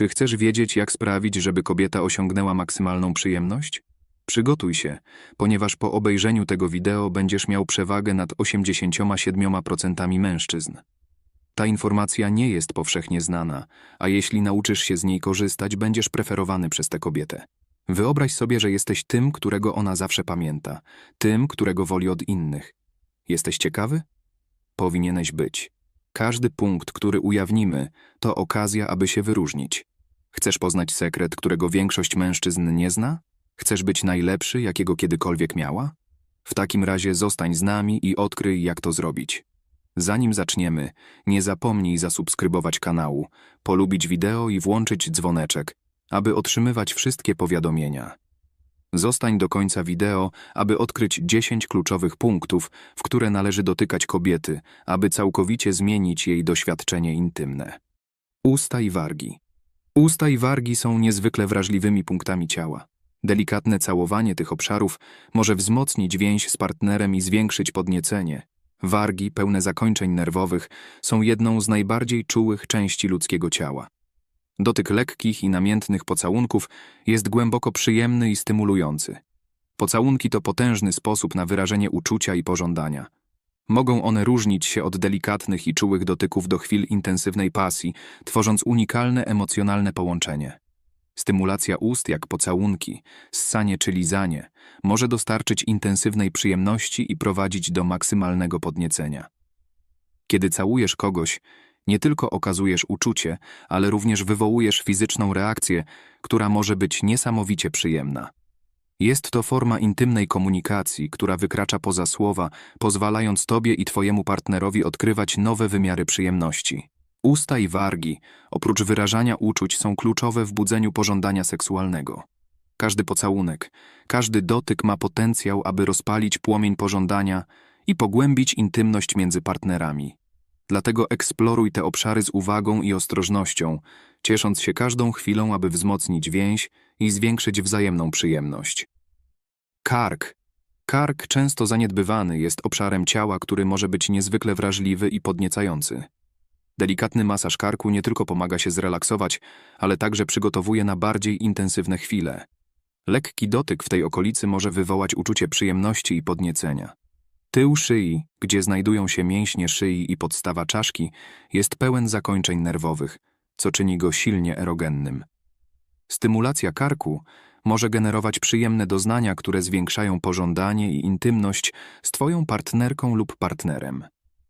Czy chcesz wiedzieć, jak sprawić, żeby kobieta osiągnęła maksymalną przyjemność? Przygotuj się, ponieważ po obejrzeniu tego wideo będziesz miał przewagę nad 87% mężczyzn. Ta informacja nie jest powszechnie znana, a jeśli nauczysz się z niej korzystać, będziesz preferowany przez tę kobietę. Wyobraź sobie, że jesteś tym, którego ona zawsze pamięta, tym, którego woli od innych. Jesteś ciekawy? Powinieneś być. Każdy punkt, który ujawnimy, to okazja, aby się wyróżnić. Chcesz poznać sekret, którego większość mężczyzn nie zna? Chcesz być najlepszy, jakiego kiedykolwiek miała? W takim razie zostań z nami i odkryj, jak to zrobić. Zanim zaczniemy, nie zapomnij zasubskrybować kanału, polubić wideo i włączyć dzwoneczek, aby otrzymywać wszystkie powiadomienia. Zostań do końca wideo, aby odkryć 10 kluczowych punktów, w które należy dotykać kobiety, aby całkowicie zmienić jej doświadczenie intymne. Usta i wargi. Usta i wargi są niezwykle wrażliwymi punktami ciała. Delikatne całowanie tych obszarów może wzmocnić więź z partnerem i zwiększyć podniecenie. Wargi, pełne zakończeń nerwowych, są jedną z najbardziej czułych części ludzkiego ciała. Dotyk lekkich i namiętnych pocałunków jest głęboko przyjemny i stymulujący. Pocałunki to potężny sposób na wyrażenie uczucia i pożądania. Mogą one różnić się od delikatnych i czułych dotyków do chwil intensywnej pasji, tworząc unikalne emocjonalne połączenie. Stymulacja ust, jak pocałunki, ssanie czy lizanie, może dostarczyć intensywnej przyjemności i prowadzić do maksymalnego podniecenia. Kiedy całujesz kogoś, nie tylko okazujesz uczucie, ale również wywołujesz fizyczną reakcję, która może być niesamowicie przyjemna. Jest to forma intymnej komunikacji, która wykracza poza słowa, pozwalając tobie i twojemu partnerowi odkrywać nowe wymiary przyjemności. Usta i wargi, oprócz wyrażania uczuć, są kluczowe w budzeniu pożądania seksualnego. Każdy pocałunek, każdy dotyk ma potencjał, aby rozpalić płomień pożądania i pogłębić intymność między partnerami. Dlatego eksploruj te obszary z uwagą i ostrożnością, ciesząc się każdą chwilą, aby wzmocnić więź i zwiększyć wzajemną przyjemność. Kark. Kark, często zaniedbywany, jest obszarem ciała, który może być niezwykle wrażliwy i podniecający. Delikatny masaż karku nie tylko pomaga się zrelaksować, ale także przygotowuje na bardziej intensywne chwile. Lekki dotyk w tej okolicy może wywołać uczucie przyjemności i podniecenia. Tył szyi, gdzie znajdują się mięśnie szyi i podstawa czaszki, jest pełen zakończeń nerwowych, co czyni go silnie erogennym. Stymulacja karku może generować przyjemne doznania, które zwiększają pożądanie i intymność z Twoją partnerką lub partnerem.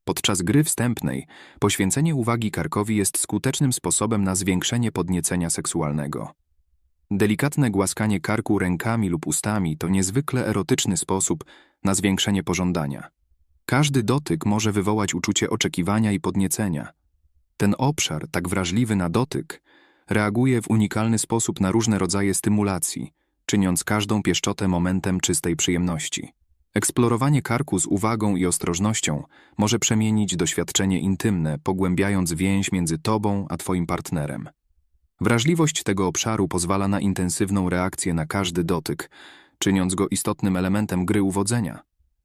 Podczas gry wstępnej poświęcenie uwagi karkowi jest skutecznym sposobem na zwiększenie podniecenia seksualnego. Delikatne głaskanie karku rękami lub ustami to niezwykle erotyczny sposób na zwiększenie pożądania. Każdy dotyk może wywołać uczucie oczekiwania i podniecenia. Ten obszar, tak wrażliwy na dotyk, reaguje w unikalny sposób na różne rodzaje stymulacji, czyniąc każdą pieszczotę momentem czystej przyjemności. Eksplorowanie karku z uwagą i ostrożnością może przemienić doświadczenie intymne, pogłębiając więź między tobą a twoim partnerem. Wrażliwość tego obszaru pozwala na intensywną reakcję na każdy dotyk, czyniąc go istotnym elementem gry uwodzenia.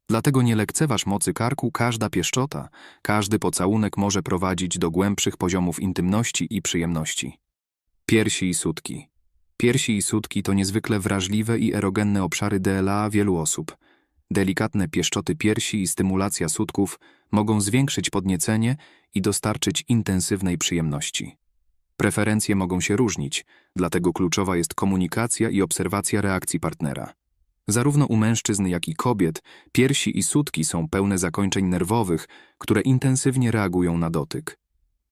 Dlatego nie lekceważ mocy karku, każda pieszczota, każdy pocałunek może prowadzić do głębszych poziomów intymności i przyjemności. Piersi i sutki. Piersi i sutki to niezwykle wrażliwe i erogenne obszary DLA wielu osób. Delikatne pieszczoty piersi i stymulacja sutków mogą zwiększyć podniecenie i dostarczyć intensywnej przyjemności. Preferencje mogą się różnić, dlatego kluczowa jest komunikacja i obserwacja reakcji partnera. Zarówno u mężczyzn, jak i kobiet, piersi i sutki są pełne zakończeń nerwowych, które intensywnie reagują na dotyk.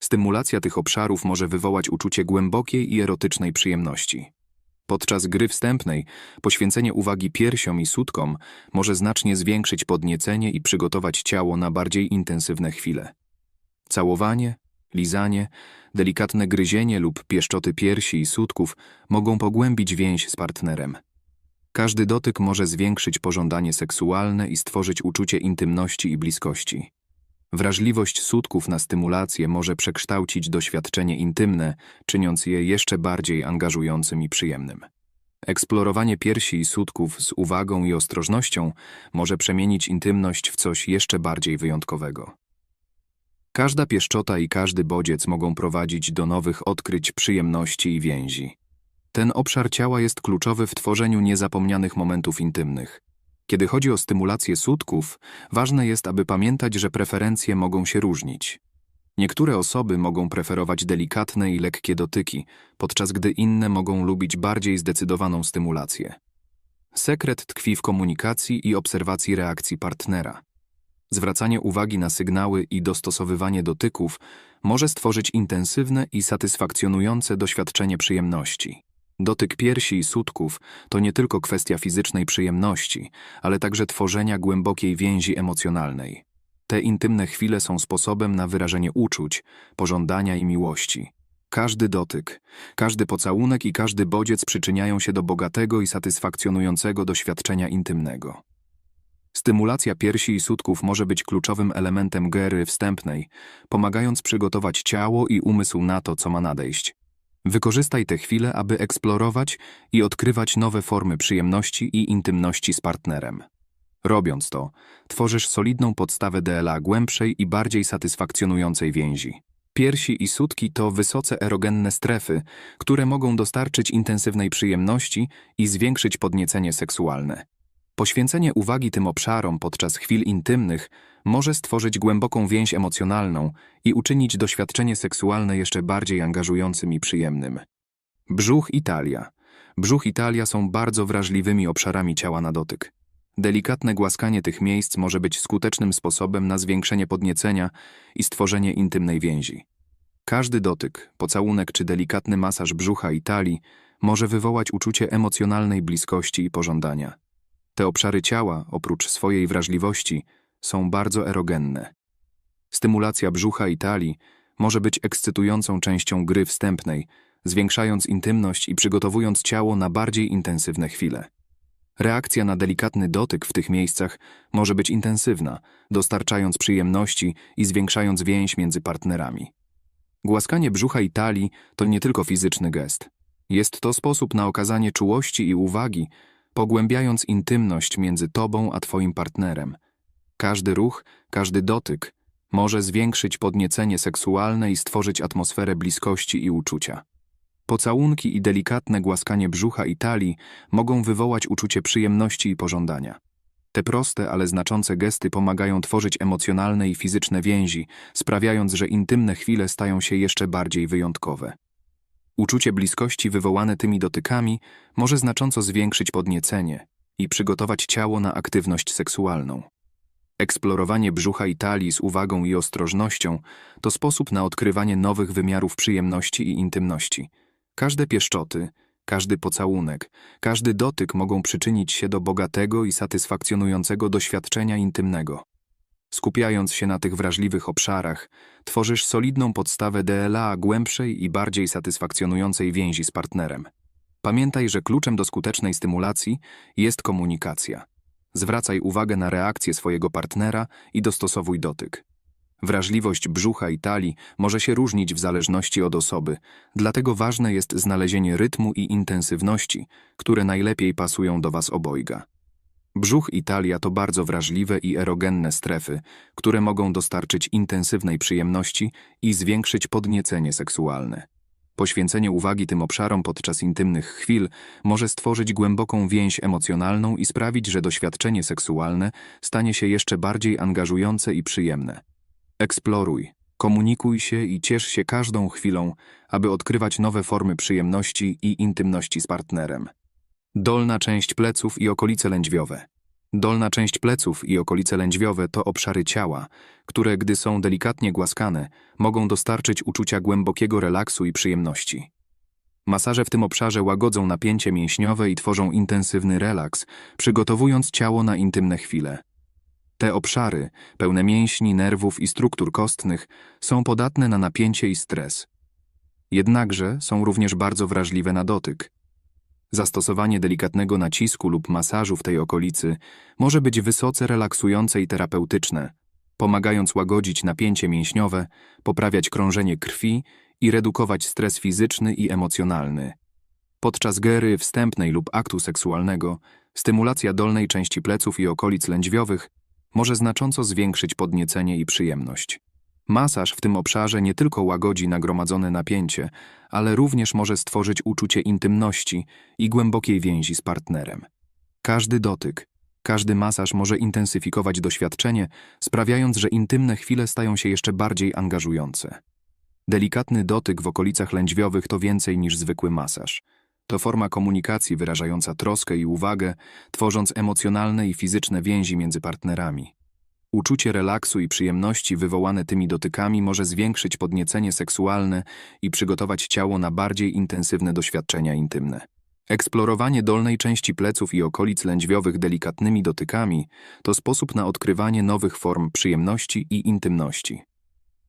Stymulacja tych obszarów może wywołać uczucie głębokiej i erotycznej przyjemności. Podczas gry wstępnej poświęcenie uwagi piersiom i sutkom może znacznie zwiększyć podniecenie i przygotować ciało na bardziej intensywne chwile. Całowanie, lizanie, delikatne gryzienie lub pieszczoty piersi i sutków mogą pogłębić więź z partnerem. Każdy dotyk może zwiększyć pożądanie seksualne i stworzyć uczucie intymności i bliskości. Wrażliwość sutków na stymulację może przekształcić doświadczenie intymne, czyniąc je jeszcze bardziej angażującym i przyjemnym. Eksplorowanie piersi i sutków z uwagą i ostrożnością może przemienić intymność w coś jeszcze bardziej wyjątkowego. Każda pieszczota i każdy bodziec mogą prowadzić do nowych odkryć przyjemności i więzi. Ten obszar ciała jest kluczowy w tworzeniu niezapomnianych momentów intymnych. Kiedy chodzi o stymulację sutków, ważne jest, aby pamiętać, że preferencje mogą się różnić. Niektóre osoby mogą preferować delikatne i lekkie dotyki, podczas gdy inne mogą lubić bardziej zdecydowaną stymulację. Sekret tkwi w komunikacji i obserwacji reakcji partnera. Zwracanie uwagi na sygnały i dostosowywanie dotyków może stworzyć intensywne i satysfakcjonujące doświadczenie przyjemności. Dotyk piersi i sutków to nie tylko kwestia fizycznej przyjemności, ale także tworzenia głębokiej więzi emocjonalnej. Te intymne chwile są sposobem na wyrażenie uczuć, pożądania i miłości. Każdy dotyk, każdy pocałunek i każdy bodziec przyczyniają się do bogatego i satysfakcjonującego doświadczenia intymnego. Stymulacja piersi i sutków może być kluczowym elementem gery wstępnej, pomagając przygotować ciało i umysł na to, co ma nadejść. Wykorzystaj te chwile, aby eksplorować i odkrywać nowe formy przyjemności i intymności z partnerem. Robiąc to, tworzysz solidną podstawę DLA głębszej i bardziej satysfakcjonującej więzi. Piersi i sutki to wysoce erogenne strefy, które mogą dostarczyć intensywnej przyjemności i zwiększyć podniecenie seksualne. Poświęcenie uwagi tym obszarom podczas chwil intymnych może stworzyć głęboką więź emocjonalną i uczynić doświadczenie seksualne jeszcze bardziej angażującym i przyjemnym. Brzuch i talia. Brzuch i talia są bardzo wrażliwymi obszarami ciała na dotyk. Delikatne głaskanie tych miejsc może być skutecznym sposobem na zwiększenie podniecenia i stworzenie intymnej więzi. Każdy dotyk, pocałunek czy delikatny masaż brzucha i talii może wywołać uczucie emocjonalnej bliskości i pożądania. Te obszary ciała, oprócz swojej wrażliwości, są bardzo erogenne. Stymulacja brzucha i talii może być ekscytującą częścią gry wstępnej, zwiększając intymność i przygotowując ciało na bardziej intensywne chwile. Reakcja na delikatny dotyk w tych miejscach może być intensywna, dostarczając przyjemności i zwiększając więź między partnerami. Głaskanie brzucha i talii to nie tylko fizyczny gest. Jest to sposób na okazanie czułości i uwagi, pogłębiając intymność między tobą a twoim partnerem. Każdy ruch, każdy dotyk może zwiększyć podniecenie seksualne i stworzyć atmosferę bliskości i uczucia. Pocałunki i delikatne głaskanie brzucha i talii mogą wywołać uczucie przyjemności i pożądania. Te proste, ale znaczące gesty pomagają tworzyć emocjonalne i fizyczne więzi, sprawiając, że intymne chwile stają się jeszcze bardziej wyjątkowe. Uczucie bliskości wywołane tymi dotykami może znacząco zwiększyć podniecenie i przygotować ciało na aktywność seksualną. Eksplorowanie brzucha i talii z uwagą i ostrożnością to sposób na odkrywanie nowych wymiarów przyjemności i intymności. Każde pieszczoty, każdy pocałunek, każdy dotyk mogą przyczynić się do bogatego i satysfakcjonującego doświadczenia intymnego. Skupiając się na tych wrażliwych obszarach, tworzysz solidną podstawę DLA głębszej i bardziej satysfakcjonującej więzi z partnerem. Pamiętaj, że kluczem do skutecznej stymulacji jest komunikacja. Zwracaj uwagę na reakcję swojego partnera i dostosowuj dotyk. Wrażliwość brzucha i talii może się różnić w zależności od osoby, dlatego ważne jest znalezienie rytmu i intensywności, które najlepiej pasują do Was obojga. Brzuch i talia to bardzo wrażliwe i erogenne strefy, które mogą dostarczyć intensywnej przyjemności i zwiększyć podniecenie seksualne. Poświęcenie uwagi tym obszarom podczas intymnych chwil może stworzyć głęboką więź emocjonalną i sprawić, że doświadczenie seksualne stanie się jeszcze bardziej angażujące i przyjemne. Eksploruj, komunikuj się i ciesz się każdą chwilą, aby odkrywać nowe formy przyjemności i intymności z partnerem. Dolna część pleców i okolice lędźwiowe. Dolna część pleców i okolice lędźwiowe to obszary ciała, które, gdy są delikatnie głaskane, mogą dostarczyć uczucia głębokiego relaksu i przyjemności. Masaże w tym obszarze łagodzą napięcie mięśniowe i tworzą intensywny relaks, przygotowując ciało na intymne chwile. Te obszary, pełne mięśni, nerwów i struktur kostnych, są podatne na napięcie i stres. Jednakże są również bardzo wrażliwe na dotyk. Zastosowanie delikatnego nacisku lub masażu w tej okolicy może być wysoce relaksujące i terapeutyczne, pomagając łagodzić napięcie mięśniowe, poprawiać krążenie krwi i redukować stres fizyczny i emocjonalny. Podczas gery wstępnej lub aktu seksualnego, stymulacja dolnej części pleców i okolic lędźwiowych może znacząco zwiększyć podniecenie i przyjemność. Masaż w tym obszarze nie tylko łagodzi nagromadzone napięcie, ale również może stworzyć uczucie intymności i głębokiej więzi z partnerem. Każdy dotyk, każdy masaż może intensyfikować doświadczenie, sprawiając, że intymne chwile stają się jeszcze bardziej angażujące. Delikatny dotyk w okolicach lędźwiowych to więcej niż zwykły masaż. To forma komunikacji wyrażająca troskę i uwagę, tworząc emocjonalne i fizyczne więzi między partnerami. Uczucie relaksu i przyjemności wywołane tymi dotykami może zwiększyć podniecenie seksualne i przygotować ciało na bardziej intensywne doświadczenia intymne. Eksplorowanie dolnej części pleców i okolic lędźwiowych delikatnymi dotykami to sposób na odkrywanie nowych form przyjemności i intymności.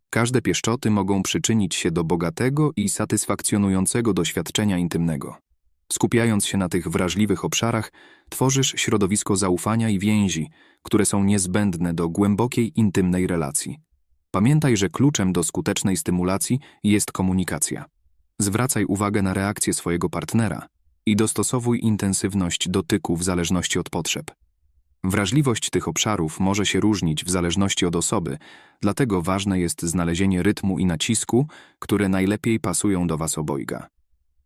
Każde pieszczoty mogą przyczynić się do bogatego i satysfakcjonującego doświadczenia intymnego. Skupiając się na tych wrażliwych obszarach, tworzysz środowisko zaufania i więzi, które są niezbędne do głębokiej, intymnej relacji. Pamiętaj, że kluczem do skutecznej stymulacji jest komunikacja. Zwracaj uwagę na reakcję swojego partnera i dostosowuj intensywność dotyku w zależności od potrzeb. Wrażliwość tych obszarów może się różnić w zależności od osoby, dlatego ważne jest znalezienie rytmu i nacisku, które najlepiej pasują do Was obojga.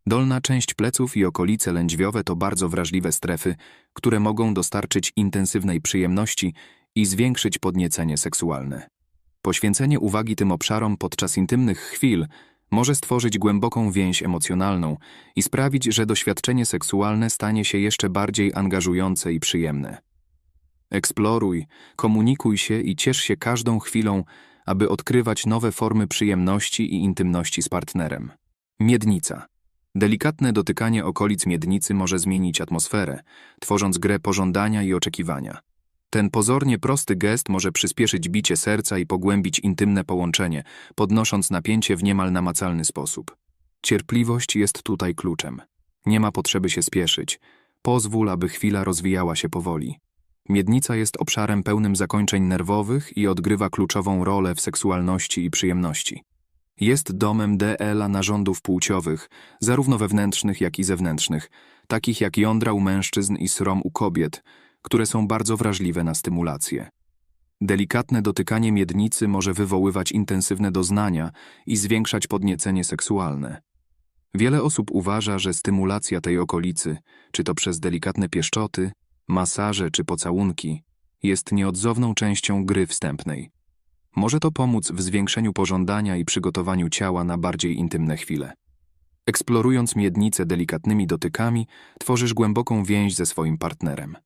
Dolna część pleców i okolice lędźwiowe to bardzo wrażliwe strefy, które mogą dostarczyć intensywnej przyjemności i zwiększyć podniecenie seksualne. Poświęcenie uwagi tym obszarom podczas intymnych chwil może stworzyć głęboką więź emocjonalną i sprawić, że doświadczenie seksualne stanie się jeszcze bardziej angażujące i przyjemne. Eksploruj, komunikuj się i ciesz się każdą chwilą, aby odkrywać nowe formy przyjemności i intymności z partnerem. Miednica. Delikatne dotykanie okolic miednicy może zmienić atmosferę, tworząc grę pożądania i oczekiwania. Ten pozornie prosty gest może przyspieszyć bicie serca i pogłębić intymne połączenie, podnosząc napięcie w niemal namacalny sposób. Cierpliwość jest tutaj kluczem. Nie ma potrzeby się spieszyć. Pozwól, aby chwila rozwijała się powoli. Miednica jest obszarem pełnym zakończeń nerwowych i odgrywa kluczową rolę w seksualności i przyjemności. Jest domem DL-a narządów płciowych, zarówno wewnętrznych, jak i zewnętrznych, takich jak jądra u mężczyzn i srom u kobiet, które są bardzo wrażliwe na stymulację. Delikatne dotykanie miednicy może wywoływać intensywne doznania i zwiększać podniecenie seksualne. Wiele osób uważa, że stymulacja tej okolicy, czy to przez delikatne pieszczoty, masaże czy pocałunki, jest nieodzowną częścią gry wstępnej. Może to pomóc w zwiększeniu pożądania i przygotowaniu ciała na bardziej intymne chwile. Eksplorując miednicę delikatnymi dotykami, tworzysz głęboką więź ze swoim partnerem.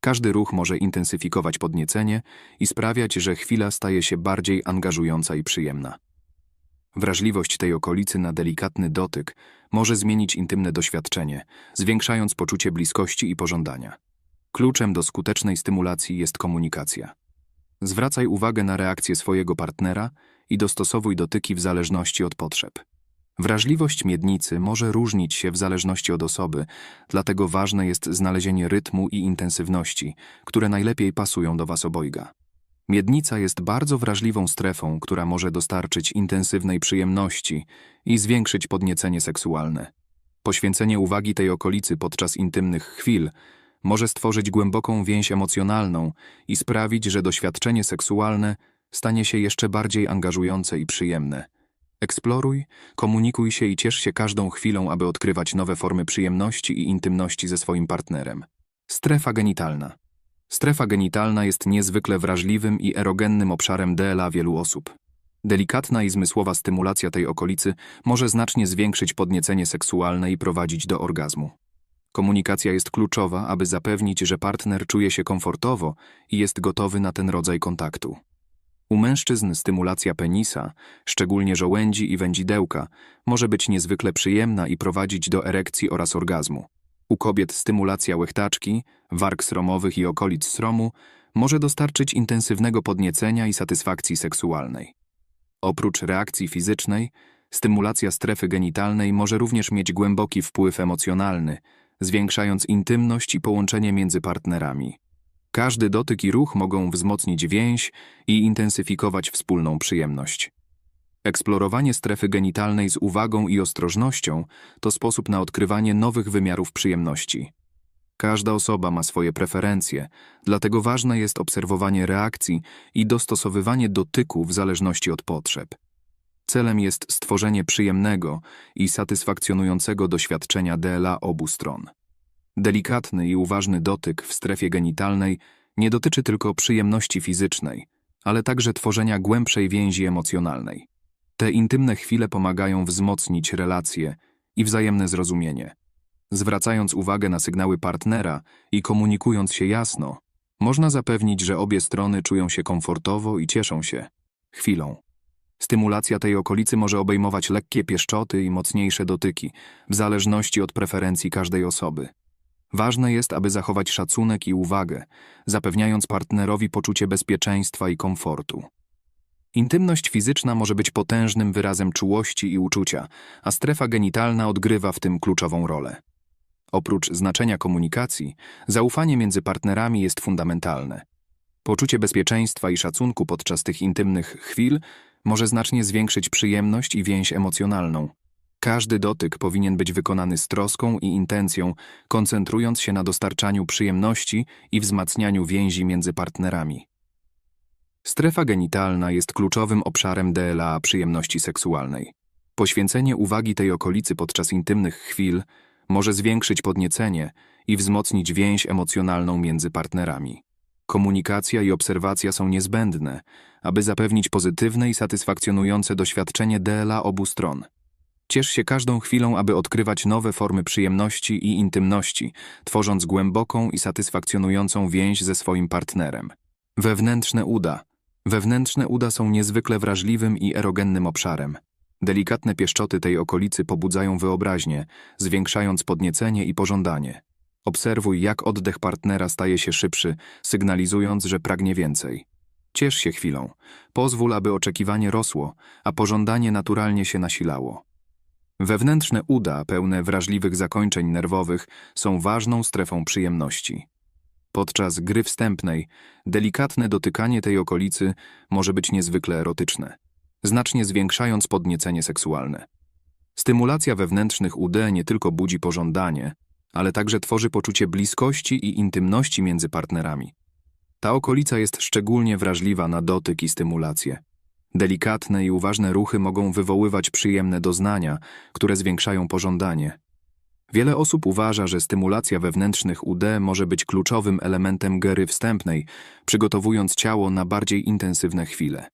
Każdy ruch może intensyfikować podniecenie i sprawiać, że chwila staje się bardziej angażująca i przyjemna. Wrażliwość tej okolicy na delikatny dotyk może zmienić intymne doświadczenie, zwiększając poczucie bliskości i pożądania. Kluczem do skutecznej stymulacji jest komunikacja. Zwracaj uwagę na reakcję swojego partnera i dostosowuj dotyki w zależności od potrzeb. Wrażliwość miednicy może różnić się w zależności od osoby, dlatego ważne jest znalezienie rytmu i intensywności, które najlepiej pasują do Was obojga. Miednica jest bardzo wrażliwą strefą, która może dostarczyć intensywnej przyjemności i zwiększyć podniecenie seksualne. Poświęcenie uwagi tej okolicy podczas intymnych chwil może stworzyć głęboką więź emocjonalną i sprawić, że doświadczenie seksualne stanie się jeszcze bardziej angażujące i przyjemne. Eksploruj, komunikuj się i ciesz się każdą chwilą, aby odkrywać nowe formy przyjemności i intymności ze swoim partnerem. Strefa genitalna. Strefa genitalna jest niezwykle wrażliwym i erogennym obszarem DLA wielu osób. Delikatna i zmysłowa stymulacja tej okolicy może znacznie zwiększyć podniecenie seksualne i prowadzić do orgazmu. Komunikacja jest kluczowa, aby zapewnić, że partner czuje się komfortowo i jest gotowy na ten rodzaj kontaktu. U mężczyzn stymulacja penisa, szczególnie żołędzi i wędzidełka, może być niezwykle przyjemna i prowadzić do erekcji oraz orgazmu. U kobiet stymulacja łechtaczki, warg sromowych i okolic sromu może dostarczyć intensywnego podniecenia i satysfakcji seksualnej. Oprócz reakcji fizycznej, stymulacja strefy genitalnej może również mieć głęboki wpływ emocjonalny, zwiększając intymność i połączenie między partnerami. Każdy dotyk i ruch mogą wzmocnić więź i intensyfikować wspólną przyjemność. Eksplorowanie strefy genitalnej z uwagą i ostrożnością to sposób na odkrywanie nowych wymiarów przyjemności. Każda osoba ma swoje preferencje, dlatego ważne jest obserwowanie reakcji i dostosowywanie dotyku w zależności od potrzeb. Celem jest stworzenie przyjemnego i satysfakcjonującego doświadczenia DLA obu stron. Delikatny i uważny dotyk w strefie genitalnej nie dotyczy tylko przyjemności fizycznej, ale także tworzenia głębszej więzi emocjonalnej. Te intymne chwile pomagają wzmocnić relacje i wzajemne zrozumienie. Zwracając uwagę na sygnały partnera i komunikując się jasno, można zapewnić, że obie strony czują się komfortowo i cieszą się chwilą. Stymulacja tej okolicy może obejmować lekkie pieszczoty i mocniejsze dotyki, w zależności od preferencji każdej osoby. Ważne jest, aby zachować szacunek i uwagę, zapewniając partnerowi poczucie bezpieczeństwa i komfortu. Intymność fizyczna może być potężnym wyrazem czułości i uczucia, a strefa genitalna odgrywa w tym kluczową rolę. Oprócz znaczenia komunikacji, zaufanie między partnerami jest fundamentalne. Poczucie bezpieczeństwa i szacunku podczas tych intymnych chwil może znacznie zwiększyć przyjemność i więź emocjonalną. Każdy dotyk powinien być wykonany z troską i intencją, koncentrując się na dostarczaniu przyjemności i wzmacnianiu więzi między partnerami. Strefa genitalna jest kluczowym obszarem DLA przyjemności seksualnej. Poświęcenie uwagi tej okolicy podczas intymnych chwil może zwiększyć podniecenie i wzmocnić więź emocjonalną między partnerami. Komunikacja i obserwacja są niezbędne, aby zapewnić pozytywne i satysfakcjonujące doświadczenie DLA obu stron. Ciesz się każdą chwilą, aby odkrywać nowe formy przyjemności i intymności, tworząc głęboką i satysfakcjonującą więź ze swoim partnerem. Wewnętrzne uda. Wewnętrzne uda są niezwykle wrażliwym i erogennym obszarem. Delikatne pieszczoty tej okolicy pobudzają wyobraźnię, zwiększając podniecenie i pożądanie. Obserwuj, jak oddech partnera staje się szybszy, sygnalizując, że pragnie więcej. Ciesz się chwilą. Pozwól, aby oczekiwanie rosło, a pożądanie naturalnie się nasilało. Wewnętrzne uda, pełne wrażliwych zakończeń nerwowych, są ważną strefą przyjemności. Podczas gry wstępnej, delikatne dotykanie tej okolicy może być niezwykle erotyczne, znacznie zwiększając podniecenie seksualne. Stymulacja wewnętrznych UD nie tylko budzi pożądanie, ale także tworzy poczucie bliskości i intymności między partnerami. Ta okolica jest szczególnie wrażliwa na dotyk i stymulację. Delikatne i uważne ruchy mogą wywoływać przyjemne doznania, które zwiększają pożądanie. Wiele osób uważa, że stymulacja wewnętrznych UD może być kluczowym elementem gery wstępnej, przygotowując ciało na bardziej intensywne chwile.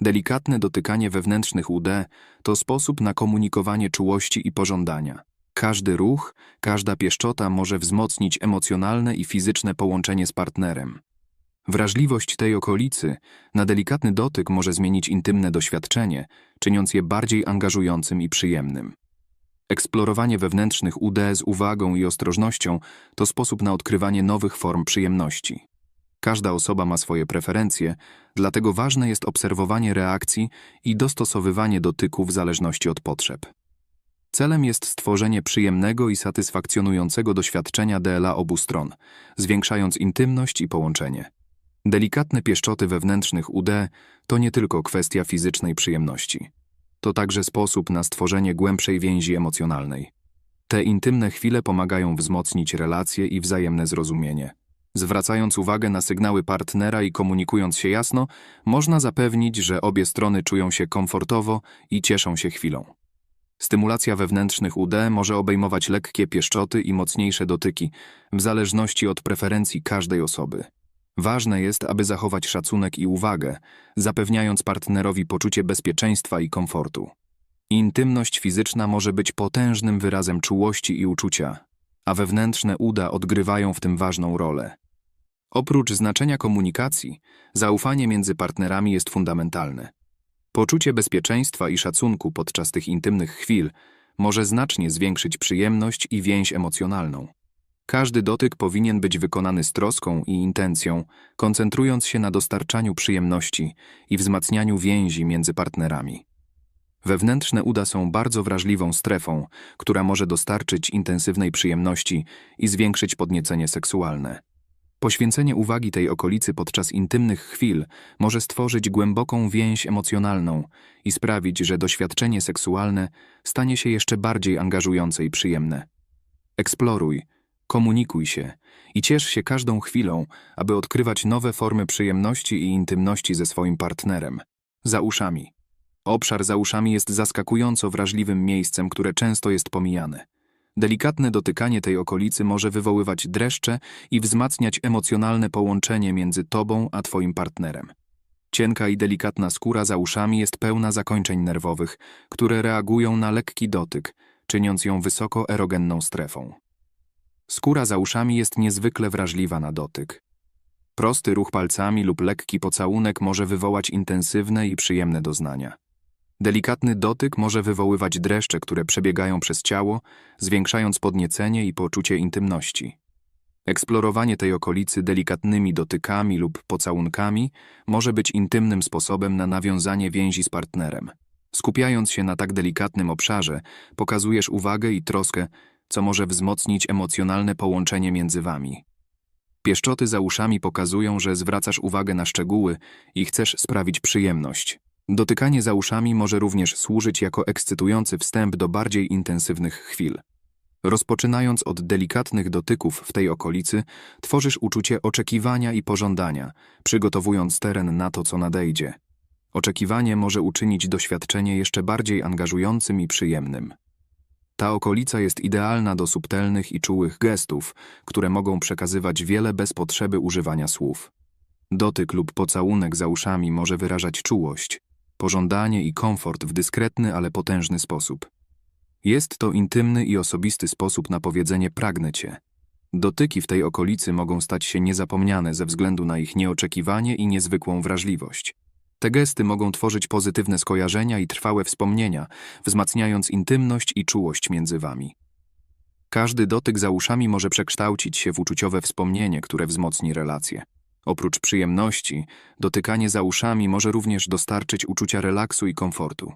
Delikatne dotykanie wewnętrznych UD to sposób na komunikowanie czułości i pożądania. Każdy ruch, każda pieszczota może wzmocnić emocjonalne i fizyczne połączenie z partnerem. Wrażliwość tej okolicy na delikatny dotyk może zmienić intymne doświadczenie, czyniąc je bardziej angażującym i przyjemnym. Eksplorowanie wewnętrznych UD z uwagą i ostrożnością to sposób na odkrywanie nowych form przyjemności. Każda osoba ma swoje preferencje, dlatego ważne jest obserwowanie reakcji i dostosowywanie dotyku w zależności od potrzeb. Celem jest stworzenie przyjemnego i satysfakcjonującego doświadczenia DLA obu stron, zwiększając intymność i połączenie. Delikatne pieszczoty wewnętrznych UD to nie tylko kwestia fizycznej przyjemności. To także sposób na stworzenie głębszej więzi emocjonalnej. Te intymne chwile pomagają wzmocnić relacje i wzajemne zrozumienie. Zwracając uwagę na sygnały partnera i komunikując się jasno, można zapewnić, że obie strony czują się komfortowo i cieszą się chwilą. Stymulacja wewnętrznych UD może obejmować lekkie pieszczoty i mocniejsze dotyki, w zależności od preferencji każdej osoby. Ważne jest, aby zachować szacunek i uwagę, zapewniając partnerowi poczucie bezpieczeństwa i komfortu. Intymność fizyczna może być potężnym wyrazem czułości i uczucia, a wewnętrzne uda odgrywają w tym ważną rolę. Oprócz znaczenia komunikacji, zaufanie między partnerami jest fundamentalne. Poczucie bezpieczeństwa i szacunku podczas tych intymnych chwil może znacznie zwiększyć przyjemność i więź emocjonalną. Każdy dotyk powinien być wykonany z troską i intencją, koncentrując się na dostarczaniu przyjemności i wzmacnianiu więzi między partnerami. Wewnętrzne uda są bardzo wrażliwą strefą, która może dostarczyć intensywnej przyjemności i zwiększyć podniecenie seksualne. Poświęcenie uwagi tej okolicy podczas intymnych chwil może stworzyć głęboką więź emocjonalną i sprawić, że doświadczenie seksualne stanie się jeszcze bardziej angażujące i przyjemne. Eksploruj, Komunikuj się i ciesz się każdą chwilą, aby odkrywać nowe formy przyjemności i intymności ze swoim partnerem. Za uszami. Obszar za uszami jest zaskakująco wrażliwym miejscem, które często jest pomijane. Delikatne dotykanie tej okolicy może wywoływać dreszcze i wzmacniać emocjonalne połączenie między tobą a twoim partnerem. Cienka i delikatna skóra za uszami jest pełna zakończeń nerwowych, które reagują na lekki dotyk, czyniąc ją wysoko erogenną strefą. Skóra za uszami jest niezwykle wrażliwa na dotyk. Prosty ruch palcami lub lekki pocałunek może wywołać intensywne i przyjemne doznania. Delikatny dotyk może wywoływać dreszcze, które przebiegają przez ciało, zwiększając podniecenie i poczucie intymności. Eksplorowanie tej okolicy delikatnymi dotykami lub pocałunkami może być intymnym sposobem na nawiązanie więzi z partnerem. Skupiając się na tak delikatnym obszarze, pokazujesz uwagę i troskę, co może wzmocnić emocjonalne połączenie między wami. Pieszczoty za uszami pokazują, że zwracasz uwagę na szczegóły i chcesz sprawić przyjemność. Dotykanie za uszami może również służyć jako ekscytujący wstęp do bardziej intensywnych chwil. Rozpoczynając od delikatnych dotyków w tej okolicy, tworzysz uczucie oczekiwania i pożądania, przygotowując teren na to, co nadejdzie. Oczekiwanie może uczynić doświadczenie jeszcze bardziej angażującym i przyjemnym. Ta okolica jest idealna do subtelnych i czułych gestów, które mogą przekazywać wiele bez potrzeby używania słów. Dotyk lub pocałunek za uszami może wyrażać czułość, pożądanie i komfort w dyskretny, ale potężny sposób. Jest to intymny i osobisty sposób na powiedzenie pragnę cię. Dotyki w tej okolicy mogą stać się niezapomniane ze względu na ich nieoczekiwanie i niezwykłą wrażliwość. Te gesty mogą tworzyć pozytywne skojarzenia i trwałe wspomnienia, wzmacniając intymność i czułość między wami. Każdy dotyk za uszami może przekształcić się w uczuciowe wspomnienie, które wzmocni relacje. Oprócz przyjemności, dotykanie za uszami może również dostarczyć uczucia relaksu i komfortu.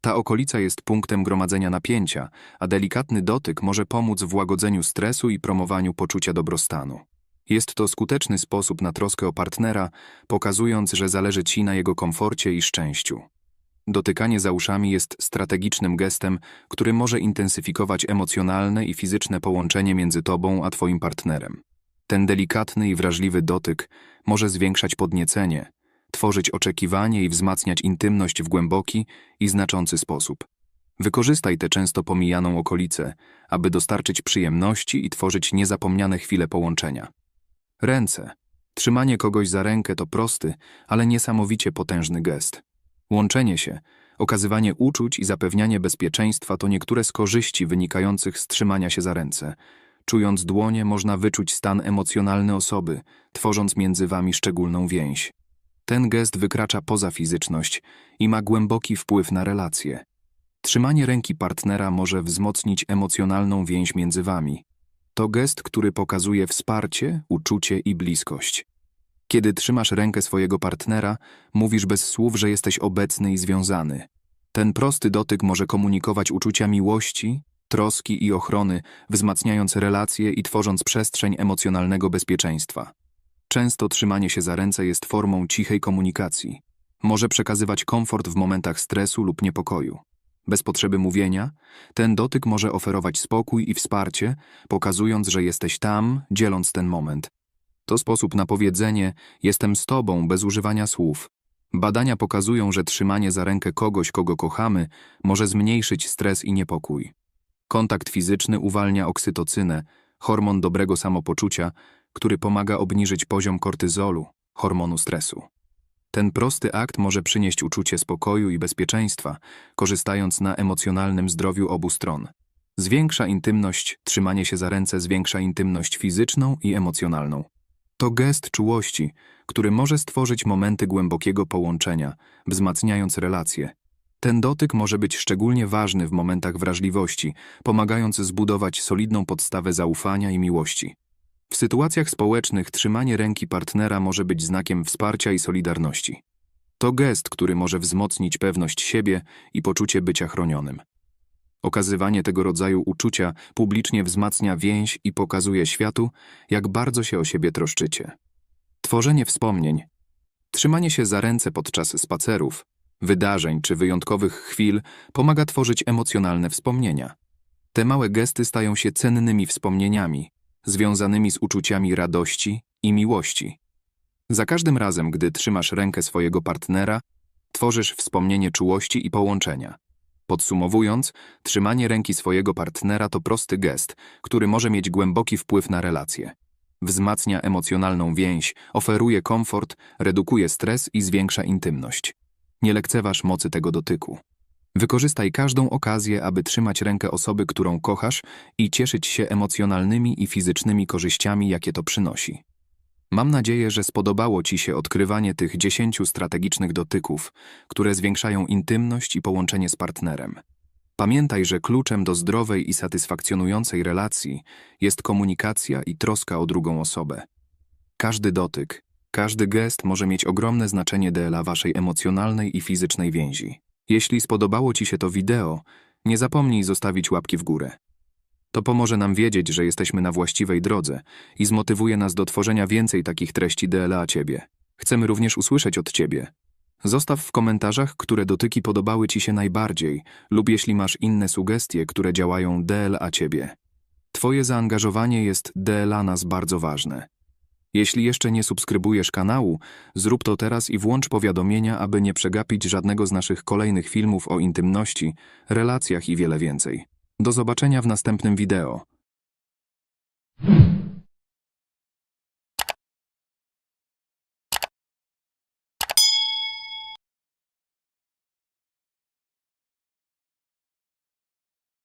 Ta okolica jest punktem gromadzenia napięcia, a delikatny dotyk może pomóc w łagodzeniu stresu i promowaniu poczucia dobrostanu. Jest to skuteczny sposób na troskę o partnera, pokazując, że zależy ci na jego komforcie i szczęściu. Dotykanie za uszami jest strategicznym gestem, który może intensyfikować emocjonalne i fizyczne połączenie między tobą a twoim partnerem. Ten delikatny i wrażliwy dotyk może zwiększać podniecenie, tworzyć oczekiwanie i wzmacniać intymność w głęboki i znaczący sposób. Wykorzystaj tę często pomijaną okolicę, aby dostarczyć przyjemności i tworzyć niezapomniane chwile połączenia. Ręce. Trzymanie kogoś za rękę to prosty, ale niesamowicie potężny gest. Łączenie się, okazywanie uczuć i zapewnianie bezpieczeństwa to niektóre z korzyści wynikających z trzymania się za ręce. Czując dłonie, można wyczuć stan emocjonalny osoby, tworząc między wami szczególną więź. Ten gest wykracza poza fizyczność i ma głęboki wpływ na relacje. Trzymanie ręki partnera może wzmocnić emocjonalną więź między wami. To gest, który pokazuje wsparcie, uczucie i bliskość. Kiedy trzymasz rękę swojego partnera, mówisz bez słów, że jesteś obecny i związany. Ten prosty dotyk może komunikować uczucia miłości, troski i ochrony, wzmacniając relacje i tworząc przestrzeń emocjonalnego bezpieczeństwa. Często trzymanie się za ręce jest formą cichej komunikacji. Może przekazywać komfort w momentach stresu lub niepokoju. Bez potrzeby mówienia, ten dotyk może oferować spokój i wsparcie, pokazując, że jesteś tam, dzieląc ten moment. To sposób na powiedzenie: Jestem z tobą bez używania słów. Badania pokazują, że trzymanie za rękę kogoś, kogo kochamy, może zmniejszyć stres i niepokój. Kontakt fizyczny uwalnia oksytocynę, hormon dobrego samopoczucia, który pomaga obniżyć poziom kortyzolu, hormonu stresu. Ten prosty akt może przynieść uczucie spokoju i bezpieczeństwa, korzystając na emocjonalnym zdrowiu obu stron. Zwiększa intymność, trzymanie się za ręce zwiększa intymność fizyczną i emocjonalną. To gest czułości, który może stworzyć momenty głębokiego połączenia, wzmacniając relacje. Ten dotyk może być szczególnie ważny w momentach wrażliwości, pomagając zbudować solidną podstawę zaufania i miłości. W sytuacjach społecznych trzymanie ręki partnera może być znakiem wsparcia i solidarności. To gest, który może wzmocnić pewność siebie i poczucie bycia chronionym. Okazywanie tego rodzaju uczucia publicznie wzmacnia więź i pokazuje światu, jak bardzo się o siebie troszczycie. Tworzenie wspomnień. Trzymanie się za ręce podczas spacerów, wydarzeń czy wyjątkowych chwil pomaga tworzyć emocjonalne wspomnienia. Te małe gesty stają się cennymi wspomnieniami, związanymi z uczuciami radości i miłości. Za każdym razem, gdy trzymasz rękę swojego partnera, tworzysz wspomnienie czułości i połączenia. Podsumowując, trzymanie ręki swojego partnera to prosty gest, który może mieć głęboki wpływ na relacje. Wzmacnia emocjonalną więź, oferuje komfort, redukuje stres i zwiększa intymność. Nie lekceważ mocy tego dotyku. Wykorzystaj każdą okazję, aby trzymać rękę osoby, którą kochasz i cieszyć się emocjonalnymi i fizycznymi korzyściami, jakie to przynosi. Mam nadzieję, że spodobało Ci się odkrywanie tych dziesięciu strategicznych dotyków, które zwiększają intymność i połączenie z partnerem. Pamiętaj, że kluczem do zdrowej i satysfakcjonującej relacji jest komunikacja i troska o drugą osobę. Każdy dotyk, każdy gest może mieć ogromne znaczenie dla Waszej emocjonalnej i fizycznej więzi. Jeśli spodobało Ci się to wideo, nie zapomnij zostawić łapki w górę. To pomoże nam wiedzieć, że jesteśmy na właściwej drodze i zmotywuje nas do tworzenia więcej takich treści dla Ciebie. Chcemy również usłyszeć od Ciebie. Zostaw w komentarzach, które dotyki podobały Ci się najbardziej lub jeśli masz inne sugestie, które działają dla Ciebie. Twoje zaangażowanie jest dla nas bardzo ważne. Jeśli jeszcze nie subskrybujesz kanału, zrób to teraz i włącz powiadomienia, aby nie przegapić żadnego z naszych kolejnych filmów o intymności, relacjach i wiele więcej. Do zobaczenia w następnym wideo.